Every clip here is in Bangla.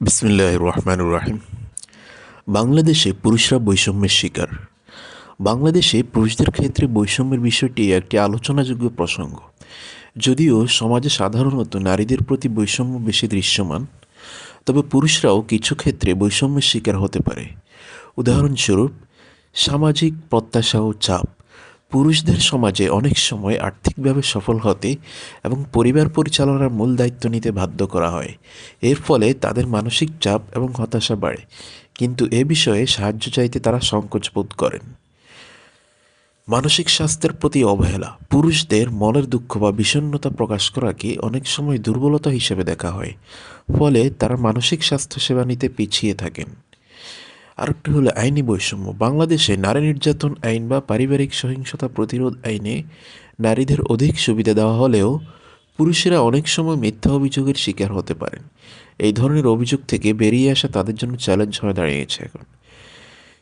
বিসমিল্লাহ রহমান রাহিম। বাংলাদেশে পুরুষরা বৈষম্যের শিকার। বাংলাদেশে পুরুষদের ক্ষেত্রে বৈষম্যের বিষয়টি একটি আলোচনাযোগ্য প্রসঙ্গ। যদিও সমাজে সাধারণত নারীদের প্রতি বৈষম্য বেশি দৃশ্যমান, তবে পুরুষরাও কিছু ক্ষেত্রে বৈষম্যের শিকার হতে পারে। উদাহরণস্বরূপ, সামাজিক প্রত্যাশা ও চাপ পুরুষদের সমাজে অনেক সময় আর্থিকভাবে সফল হতে এবং পরিবার পরিচালনার মূল দায়িত্ব নিতে বাধ্য করা হয়। এর ফলে তাদের মানসিক চাপ এবং হতাশা বাড়ে। কিন্তু এ বিষয়ে সাহায্য চাইতে তারা সংকোচ বোধ করেন। মানসিক স্বাস্থ্যের প্রতি অবহেলা। পুরুষদের মনের দুঃখ বা বিষণ্ণতা প্রকাশ করাকে অনেক সময় দুর্বলতা হিসেবে দেখা হয়। ফলে তারা মানসিক স্বাস্থ্য সেবা নিতে পিছিয়ে থাকেন। আরেকটি হলো আইনি বৈষম্য। বাংলাদেশে নারী নির্যাতন আইন বা পারিবারিক সহিংসতা প্রতিরোধ আইনে নারীদের অধিক সুবিধা দেওয়া হলেও পুরুষেরা অনেক সময় মিথ্যা অভিযোগের শিকার হতে পারেন। এই ধরনের অভিযোগ থেকে বেরিয়ে আসা তাদের জন্য চ্যালেঞ্জ হয়ে দাঁড়িয়েছে এখন।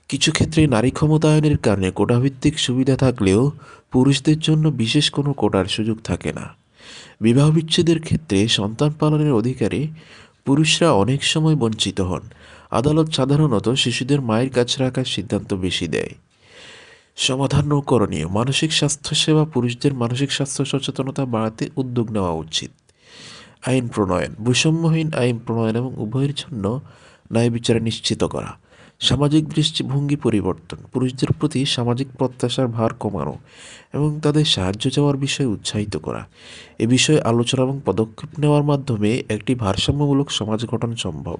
কিছু ক্ষেত্রে নারী ক্ষমতায়নের কারণে কোটাভিত্তিক সুবিধা থাকলেও পুরুষদের জন্য বিশেষ কোনো কোটার সুযোগ থাকে না। বিবাহ বিচ্ছেদের ক্ষেত্রে সন্তান পালনের অধিকারে পুরুষরা অনেক সময় বঞ্চিত হন। আদালত সাধারণত শিশুদের মায়ের কাছে রাখার সিদ্ধান্ত বেশি দেয়। সমাধান করণীয়। মানসিক স্বাস্থ্যসেবা পুরুষদের মানসিক স্বাস্থ্য সচেতনতা বাড়াতে উদ্যোগ নেওয়া উচিত। আইন প্রণয়ন। বৈষম্যহীন আইন প্রণয়ন এবং উভয়ের জন্য ন্যায় বিচার নিশ্চিত করা। সামাজিক দৃষ্টিভঙ্গি পরিবর্তন। পুরুষদের প্রতি সামাজিক প্রত্যাশার ভার কমানো এবং তাদের সাহায্য চাওয়ার বিষয়ে উৎসাহিত করা। এ বিষয়ে আলোচনা এবং পদক্ষেপ নেওয়ার মাধ্যমে একটি ভারসাম্যমূলক সমাজ গঠন সম্ভব।